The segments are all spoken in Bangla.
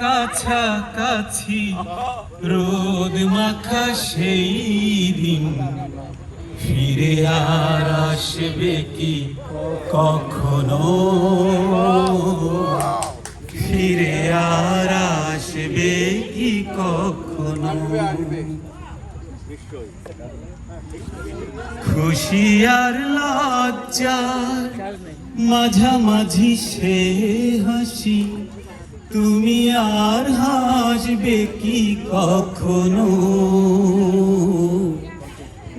কাছাকাছি, রোদ মাখা সেই দিন। ফিরে আর আসবে কি কখনো? ফিরে আর আসবে কি কখনো? খুশি আর লজ্জার মাঝামাঝি সে হাসি। তুমি আর হাসবে কি কখনো?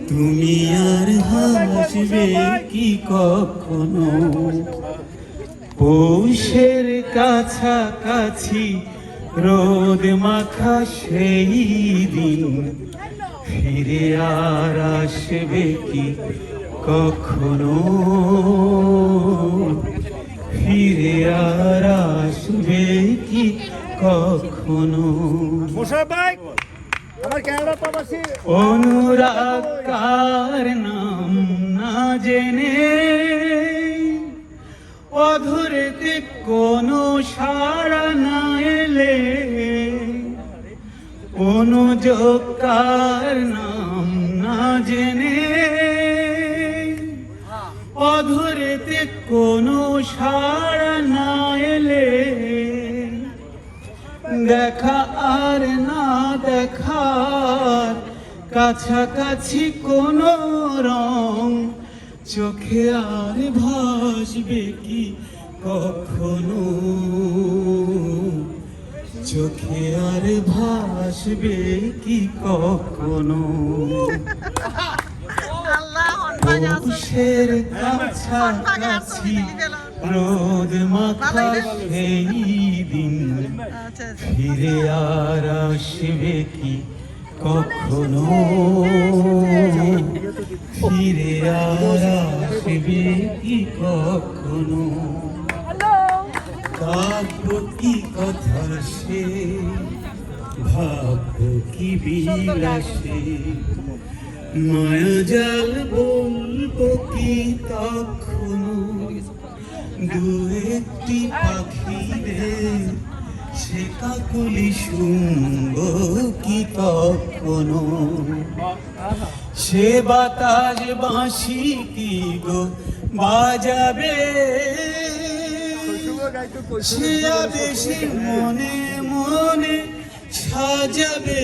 তুমি আর হাসবে কি কখনো? পৌষের কাছাকাছি রোদ মাখা সেই দিন ফিরে আর আসবে কি কখনো? মোশারফ ভাই আমার ক্যানাডা প্রবাসী। অনুরাগ কার নাম না জেনে অধরতে কোনো সাড়া না এলে অনুযোগ কার নাম না জেনে অধরতে কোনো সাড়া দেখা আর না দেখার কাছাকাছি কোনো রং চোখে আর ভাসবে কি কখনো? চোখে আর ভাসবে কি কখনো? পৌষের কাছাকাছি রোদ মাখা সেই দিন। ফিরে আর আসবে কি কখনো? ফিরে আর আসবে কি কখনো? কাব্য কি কথা সে ভাব্য কি বিলাসে। মায়াজাল বলব কি তখনো দু একটি পাখিদের সে কাকুলি শুনব কি তখনো সে বাতাস বাঁশি কি গো বাজাবে? সে আদেশে মনে মনে সাজাবে।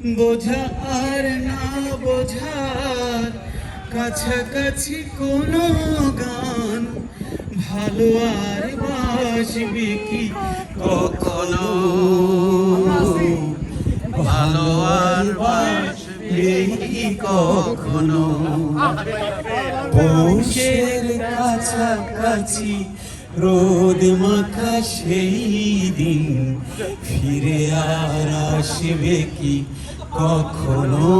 বোঝা আর না বোঝার কাছাকাছি কোনো গান ভালো আর বাসবে কি কখনো? ভালো আর বাসবে কি কখনো? পৌষের কাছাকাছি রোদ মাখা সেই দিন ফিরে আর আসবে কি কখনো?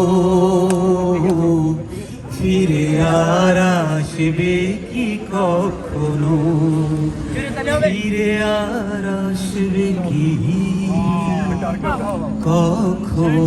ফিরে আর আসবে কি কখনো? ফিরে আর আসবে কি কখনো?